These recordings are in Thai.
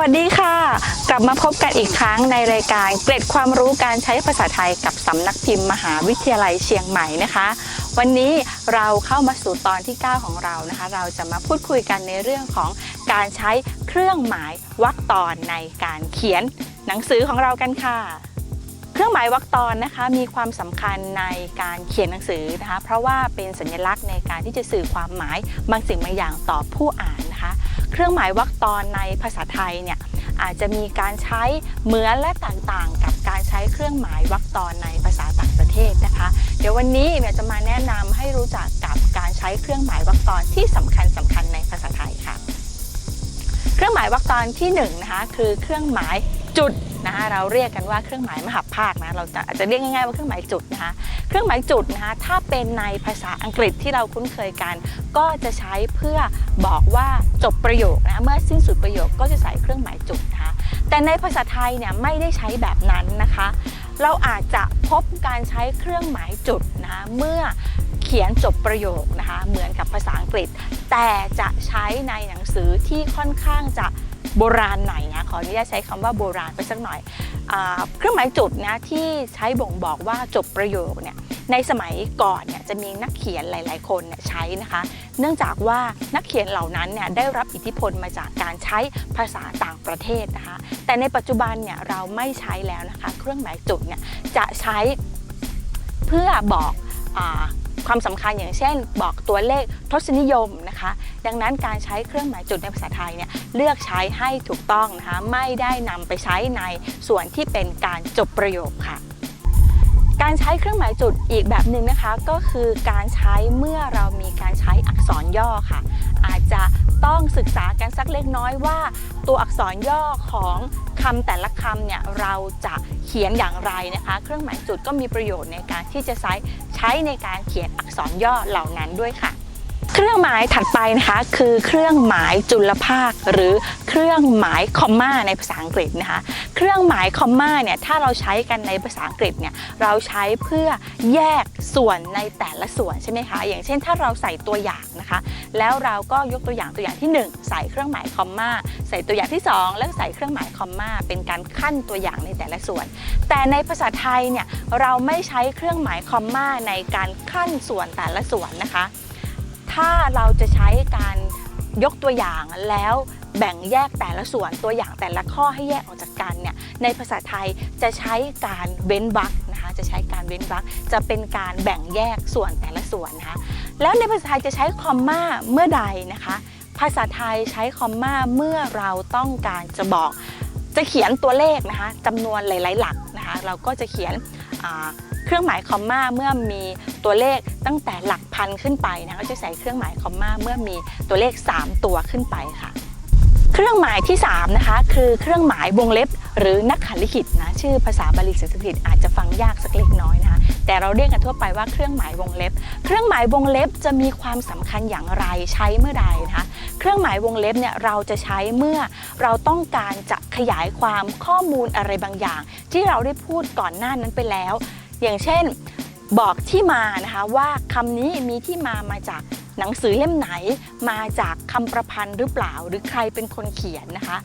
วัสดีค่ะ กลับมาพบกันอีกครั้งในรายการเกร็ดความรู้การใช้ภาษาไทยกับสำนักพิมพ์มหาวิทยาลัยเชียงใหม่นะคะ วันนี้เราเข้ามาสู่ตอนที่ 9 ของเรานะคะ เราจะมาพูดคุยกันในเรื่องของการใช้เครื่องหมายวรรคตอนในการเขียนหนังสือของเรากันค่ะเครื่องหมายวรรคตอนนะคะมีความสำคัญในการเขียนหนังสือนะคะ เพราะว่าเป็นสัญลักษณ์ในการที่จะสื่อความหมายบางสิ่งบางอย่างต่อผู้อ่านนะคะ เครื่องหมายวรรคตอนในภาษาไทยเนี่ยอาจจะมีการใช้เหมือนและต่างๆ กับการใช้เครื่องหมายวรรคตอนในภาษาต่างประเทศนะคะ เดี๋ยววันนี้เมียจะมาแนะนำให้รู้จักกับการใช้เครื่องหมายวรรคตอนที่สำคัญสำคัญในภาษาไทยค่ะ เครื่องหมายวรรคตอนที่1นงนะคะคือเครื่องหมายจุด นะคะเราเรียกกันว่าเครื่องหมายมหัพภาคนะเราจะอาจจะเรียกง่ายๆว่าเครื่องหมายจุดนะคะเครื่องหมายจุดนะคะถ้าเป็นในภาษาอังกฤษที่เราคุ้นเคยกัน ก็จะใช้เพื่อบอกว่าจบประโยคนะเมื่อสิ้นสุดประโยคก็จะใส่เครื่องหมายจุดนะคะแต่ในภาษาไทยเนี่ยไม่ได้ใช้แบบนั้นนะคะ เราอาจจะพบการใช้เครื่องหมายจุดนะเมื่อเขียนจบประโยคนะคะเหมือนกับภาษาอังกฤษ แต่จะใช้ในหนังสือที่ค่อนข้างจะโบราณหน่อย ขออนุญาตใช้คำว่าโบราณไปสักหน่อยอเครื่องหมายจุดนะที่ใช้บ่งบอกว่าจบประโยคเนี่ยในสมัยก่อนเนี่ยจะมีนักเขียนหลาย ๆคนนใช้นะคะ เนื่องจากว่านักเขียนเหล่านั้นเนี่ยได้รับอิทธิพลมาจากการใช้ภาษาต่างประเทศนะคะ แต่ในปัจจุบันเนี่ยเราไม่ใช้แล้วนะคะ เครื่องหมายจุดเนี่ยจะใช้เพื่อบอกอ ความสำคัญอย่างเช่น บอกตัวเลขทศนิยมนะคะ ดังนั้นการใช้เครื่องหมายจุดในภาษาไทยเนี่ยเลือกใช้ให้ถูกต้องนะคะไม่ได้นำไปใช้ในส่วนที่เป็นการจบประโยคค่ะการใช้เครื่องหมายจุดอีกแบบหนึ่งนะคะ ก็คือการใช้เมื่อเรามีการใช้อักษรย่อค่ะ อาจจะต้องศึกษากันสักเล็กน้อยว่า ตัวอักษรย่อของคำแต่ละคำเนี่ยเราจะเขียนอย่างไรนะคะ เครื่องหมายจุดก็มีประโยชน์ในการที่จะใช้ใช้ในการเขียนอักษรย่อเหล่านั้นด้วยค่ะ เครื่องหมายถัดไปนะคะ คือเครื่องหมายจุลภาค หรือเครื่องหมายคอมมาในภาษาอังกฤษนะคะ เครื่องหมายคอมมาเนี่ยถ้าเราใช้กันในภาษาอังกฤษเนี่ยเราใช้เพื่อแยกส่วนในแต่ละส่วนใช่ไหมคะอย่างเช่น ถ้าเราใส่ตัวอย่างนะคะ แล้วเราก็ยกตัวอย่างตัวอย่างที่ 1 ใส่เครื่องหมายคอมมาใส่ตัวอย่างที่ 2 แล้วใส่เครื่องหมายคอมมาเป็นการขั้นตัวอย่างในแต่ละส่วน แต่ในภาษาไทยเนี่ยเราไม่ใช้เครื่องหมายคอมมาในการขั้นส่วนแต่ละส่วนนะคะ ถ้าเราจะใช้การยกตัวอย่างแล้วแบ่งแยกแต่ละส่วนตัวอย่างแต่ละข้อให้แยกออกจากกันเนี่ยในภาษาไทยจะใช้การเว้นวรรคนะคะจะใช้การเว้นวรรคจะเป็นการแบ่งแยกส่วนแต่ละส่วนนะคะแล้วในภาษาไทยจะใช้คอมมาเมื่อใดนะคะ ภาษาไทยใช้คอมมาเมื่อเราต้องการจะบอกจะเขียนตัวเลขนะคะจำนวนหลาย ๆ หลักนะคะเราก็จะเขียนอ่า เครื่องหมายคอมมาเมื่อมีตัวเลขตั้งแต่หลักพันขึ้นไปนะก็จะใส่เครื่องหมายคอมมาเมื่อมีตัวเลข 3 ตัวขึ้นไปค่ะเครื่องหมายที่3นะคะคือเครื่องหมายวงเล็บ หรือนักขันลิขิตนะชื่อภาษาบาลีสันสกฤตอาจจะฟังยากสักเล็กน้อยนะคะแต่เราเรียกกันทั่วไปว่าเครื่องหมายวงเล็บ เครื่องหมายวงเล็บจะมีความสำคัญอย่างไรใช้เมื่อใดนะคะเครื่องหมายวงเล็บเนี่ยเราจะใช้เมื่อเราต้องการจะขยายความข้อมูลอะไรบางอย่าง ที่เราได้พูดก่อนหน้านั้นไปแล้ว อย่างเช่นบอกที่มานะคะว่าคำนี้มีที่มามาจากหนังสือเล่มไหน มาจากคำประพันธ์หรือเปล่า หรือใครเป็นคนเขียนนะคะ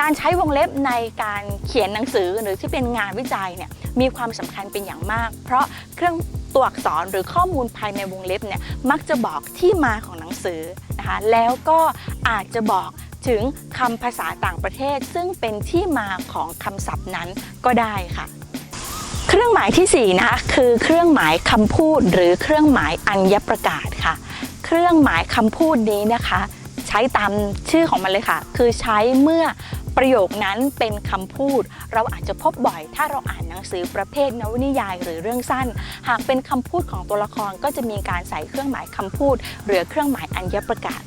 การใช้วงเล็บในการเขียนหนังสือหรือที่เป็นงานวิจัยเนี่ยมีความสำคัญเป็นอย่างมาก เพราะเครื่องตัวอักษรหรือข้อมูลภายในวงเล็บเนี่ยมักจะบอกที่มาของหนังสือนะคะแล้วก็อาจจะบอกถึงคำภาษาต่างประเทศ ซึ่งเป็นที่มาของคำศัพท์นั้นก็ได้ค่ะ เครื่องหมายที่ 4 นะคะ คือเครื่องหมายคำพูดหรือเครื่องหมายอัญญประกาศค่ะ เครื่องหมายคำพูดนี้นะคะ ใช้ตามชื่อของมันเลยค่ะ คือใช้เมื่อประโยคนั้นเป็นคำพูด เราอาจจะพบบ่อย ถ้าเราอ่านหนังสือประเภทนวนิยายหรือเรื่องสั้น หากเป็นคำพูดของตัวละครก็จะมีการใส่เครื่องหมายคำพูด หรือเครื่องหมายอัญญประกาศ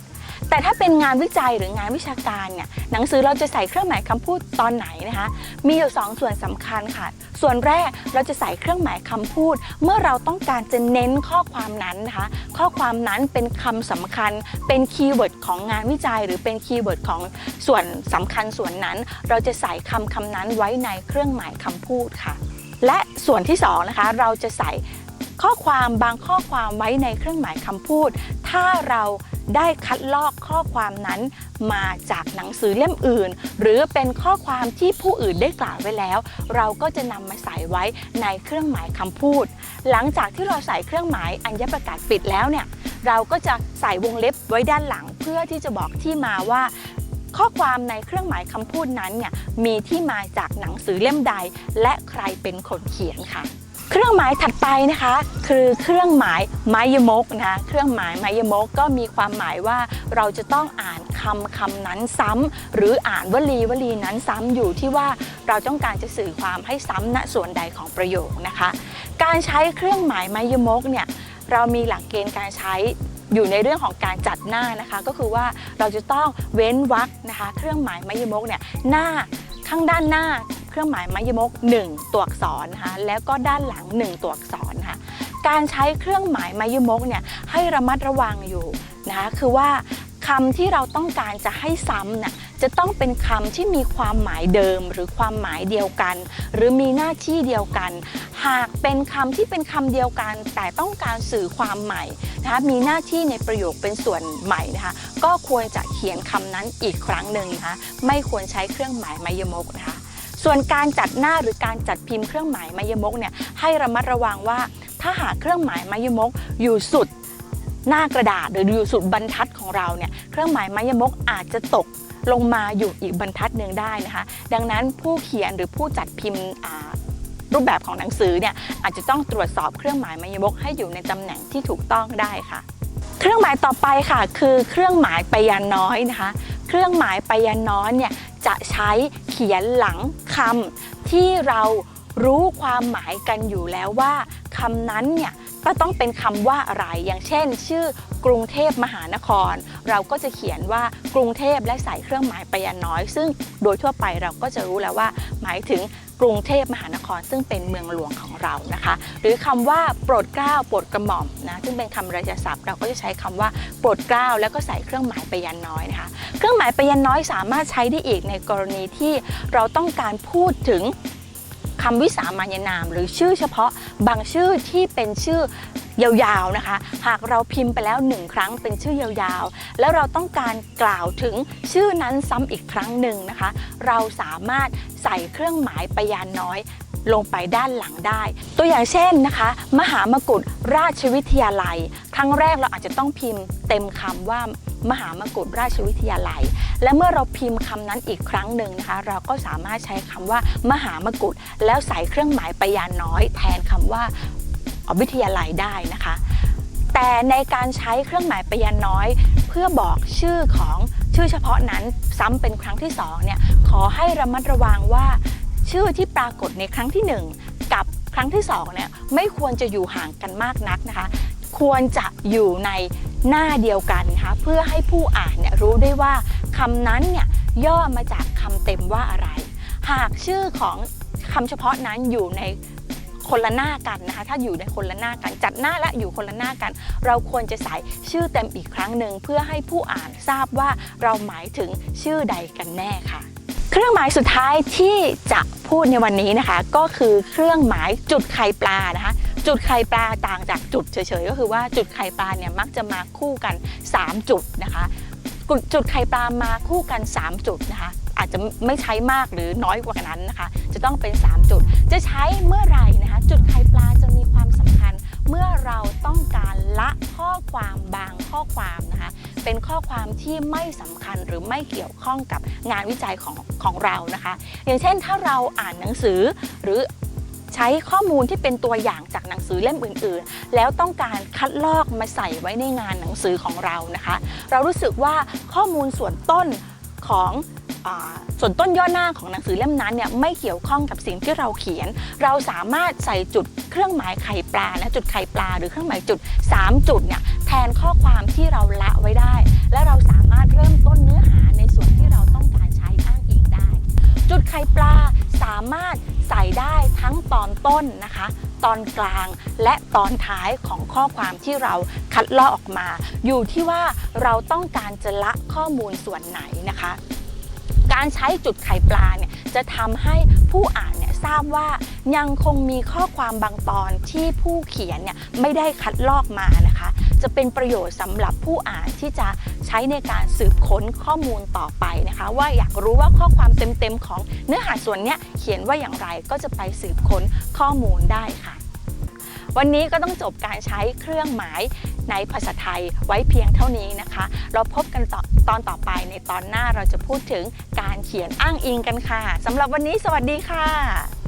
แต่ถ้าเป็นงานวิจัยหรืองานวิชาการเนี่ยหนังสือเราจะใส่เครื่องหมายคำพูดตอนไหนนะคะ มีอยู่สองส่วนสำคัญค่ะ ส่วนแรกเราจะใส่เครื่องหมายคำพูด เมื่อเราต้องการจะเน้นข้อความนั้นนะคะ ข้อความนั้นเป็นคำสำคัญ เป็นคีย์เวิร์ดของงานวิจัย หรือเป็นคีย์เวิร์ดของส่วนสำคัญส่วนนั้น เราจะใส่คำคำนั้นไว้ในเครื่องหมายคำพูดค่ะ และส่วนที่สองนะคะเราจะใส่ ข้อความบางข้อความไว้ในเครื่องหมายคำพูด ถ้าเราได้คัดลอกข้อความนั้นมาจากหนังสือเล่มอื่น หรือเป็นข้อความที่ผู้อื่นได้กล่าวไว้แล้ว เราก็จะนำมาใส่ไว้ในเครื่องหมายคำพูด หลังจากที่เราใส่เครื่องหมายอัญญประกาศปิดแล้วเนี่ยเราก็จะใส่วงเล็บไว้ด้านหลัง เพื่อที่จะบอกที่มาว่าข้อความในเครื่องหมายคำพูดนั้นเนี่ยมีที่มาจากหนังสือเล่มใด และใครเป็นคนเขียนค่ะ เครื่องหมายถัดไปนะคะ คือเครื่องหมายไมยมกนะคะเครื่องหมายไมยมกก็มีความหมายว่าเราจะต้องอ่านคำคำนั้นซ้ำหรืออ่านวลีวลีนั้นซ้ำอยู่ที่ว่าเราต้องการจะสื่อความให้ซ้ำณส่วนใดของประโยคนะคะ การใช้เครื่องหมายไมยมกเนี่ยเรามีหลักเกณฑ์การใช้อยู่ในเรื่องของการจัดหน้านะคะ ก็คือว่าเราจะต้องเว้นวรรคนะคะ เครื่องหมายไมยมกเนี่ยหน้าข้างด้านหน้า เครื่องหมายไมยมก 1 ตัวอักษรนะคะแล้วก็ด้านหลัง 1 ตัวอักษรนะคะการใช้เครื่องหมายไมยมกเนี่ยให้ระมัดระวังอยู่นะคะคือว่าคำที่เราต้องการจะให้ซ้ำน่ะจะต้องเป็นคำที่มีความหมายเดิม หรือความหมายเดียวกัน หรือมีหน้าที่เดียวกัน หากเป็นคำที่เป็นคำเดียวกัน แต่ต้องการสื่อความใหม่นะคะมีหน้าที่ในประโยคเป็นส่วนใหม่นะคะก็ควรจะเขียนคำนั้นอีกครั้งหนึ่งนะคะไม่ควรใช้เครื่องหมายไมยมกนะคะ ส่วนการจัดหน้าหรือการจัดพิมพ์เครื่องหมายไมยมกเนี่ยให้ระมัดระวังว่า ถ้าหากเครื่องหมายไมยมกอยู่สุดหน้ากระดาษหรืออยู่สุดบรรทัดของเราเนี่ยเครื่องหมายไมยมกอาจจะตกลงมาอยู่อีกบรรทัดหนึ่งได้นะคะ ดังนั้นผู้เขียนหรือผู้จัดพิมพ์รูปแบบของหนังสือเนี่ยอาจจะต้องตรวจสอบเครื่องหมายไมยมกให้อยู่ในตำแหน่งที่ถูกต้องได้ค่ะ เครื่องหมายต่อไปค่ะ คือเครื่องหมายไปยันน้อยนะคะ เครื่องหมายไปยันน้อยเนี่ยจะใช้ เขียนหลังคำที่เรารู้ความหมายกันอยู่แล้วว่าคำนั้นเนี่ยก็ต้องเป็นคำว่าอะไร อย่างเช่น ชื่อกรุงเทพมหานคร เราก็จะเขียนว่ากรุงเทพและใส่เครื่องหมายไปยันน้อย ซึ่งโดยทั่วไปเราก็จะรู้แล้วว่าหมายถึง กรุงเทพมหานคร ซึ่งเป็นเมืองหลวงของเรานะคะ หรือคำว่าโปรดเกล้าโปรดกระหม่อมนะซึ่งเป็นคำราชศัพท์เราก็จะใช้คำว่าโปรดเกล้าแล้วก็ใส่เครื่องหมายไปยันน้อยนะคะเครื่องหมายไปยันน้อยสามารถใช้ได้อีกในกรณีที่เราต้องการพูดถึงคำวิสามัญนาม หรือชื่อเฉพาะบางชื่อที่เป็นชื่อ ยาวๆนะคะ หากเราพิมพ์ไปแล้วหนึ่งครั้งเป็นชื่อยาวๆ แล้วเราต้องการกล่าวถึงชื่อนั้นซ้ำอีกครั้งหนึ่งนะคะ เราสามารถใส่เครื่องหมายไปยานน้อยลงไปด้านหลังได้ ตัวอย่างเช่นนะคะ มหามกุฏราชวิทยาลัย ครั้งแรกเราอาจจะต้องพิมพ์เต็มคำว่ามหามกุฏราชวิทยาลัย และเมื่อเราพิมพ์คำนั้นอีกครั้งหนึ่งนะคะ เราก็สามารถใช้คำว่า มหามกุฏแล้วใส่เครื่องหมายไปยานน้อย แทนคำว่า วิทยาลัยได้นะคะ แต่ในการใช้เครื่องหมายปยันน้อย เพื่อบอกชื่อของชื่อเฉพาะนั้นซ้ำเป็นครั้งที่สองเนี่ยขอให้ระมัดระวังว่า ชื่อที่ปรากฏในครั้งที่หนึ่งกับครั้งที่สองเนี่ยไม่ควรจะอยู่ห่างกันมากนักนะคะ ควรจะอยู่ในหน้าเดียวกันนะคะเพื่อให้ผู้อ่านเนี่ยรู้ได้ว่าคำนั้นเนี่ยย่อมาจากคำเต็มว่าอะไร หากชื่อของคำเฉพาะนั้นอยู่ใน คนละหน้ากันนะคะ ถ้าอยู่ในคนละหน้ากัน จัดหน้าและอยู่คนละหน้ากัน เราควรจะใส่ชื่อเต็มอีกครั้งหนึ่งเพื่อให้ผู้อ่านทราบว่าเราหมายถึงชื่อใดกันแน่ค่ะเครื่องหมายสุดท้ายที่จะพูดในวันนี้นะคะ ก็คือเครื่องหมายจุดไข่ปลานะคะ จุดไข่ปลาต่างจากจุดเฉยๆ ก็คือว่าจุดไข่ปลาเนี่ยมักจะมาคู่กัน 3 จุดนะคะ จุดไข่ปลามาคู่กัน 3 จุดนะคะ อาจจะไม่ใช้มากหรือน้อยกว่านั้นนะคะ จะต้องเป็น 3 จุด จะใช้เมื่อไหร่นะคะ จุดไข่ปลาจะมีความสำคัญ เมื่อเราต้องการละข้อความบางข้อความนะคะเป็นข้อความที่ไม่สำคัญหรือไม่เกี่ยวข้องกับงานวิจัยของของเรานะคะ อย่างเช่นถ้าเราอ่านหนังสือหรือใช้ข้อมูลที่เป็นตัวอย่างจากหนังสือเล่มอื่นๆ แล้วต้องการคัดลอกมาใส่ไว้ในงานหนังสือของเรานะคะ เรารู้สึกว่าข้อมูลส่วนต้นของ ส่วนต้นย่อหน้าของหนังสือเล่มนั้นเนี่ยไม่เกี่ยวข้องกับสิ่งที่เราเขียน เราสามารถใส่จุดเครื่องหมายไข่ปลานะจุดไข่ปลาหรือเครื่องหมายจุด 3 จุดเนี่ยแทนข้อความที่เราละไว้ได้ และเราสามารถเริ่มต้นเนื้อหาในส่วนที่เราต้องการใช้อ้างอิงได้ จุดไข่ปลาสามารถใส่ได้ทั้งตอนต้นนะคะ ตอนกลางและตอนท้ายของข้อความที่เราคัดลอกออกมา อยู่ที่ว่าเราต้องการจะละข้อมูลส่วนไหนนะคะ การใช้จุดไข่ปลาเนี่ยจะทำให้ผู้อ่านเนี่ยทราบว่ายังคงมีข้อความบางตอนที่ผู้เขียนเนี่ยไม่ได้คัดลอกมานะคะ จะเป็นประโยชน์สำหรับผู้อ่านที่จะใช้ในการสืบค้นข้อมูลต่อไปนะคะ ว่าอยากรู้ว่าข้อความเต็มๆของเนื้อหาส่วนเนี้ยเขียนว่าอย่างไรก็จะไปสืบค้นข้อมูลได้ค่ะวันนี้ก็ต้องจบการใช้เครื่องหมาย ในภาษาไทยไว้เพียงเท่านี้นะคะ เราพบกันตตอนต่อไปในตอนหน้าเราจะพูดถึงการเขียนอ้างอิงกันค่ะสำหรับวันนี้สวัสดีค่ะ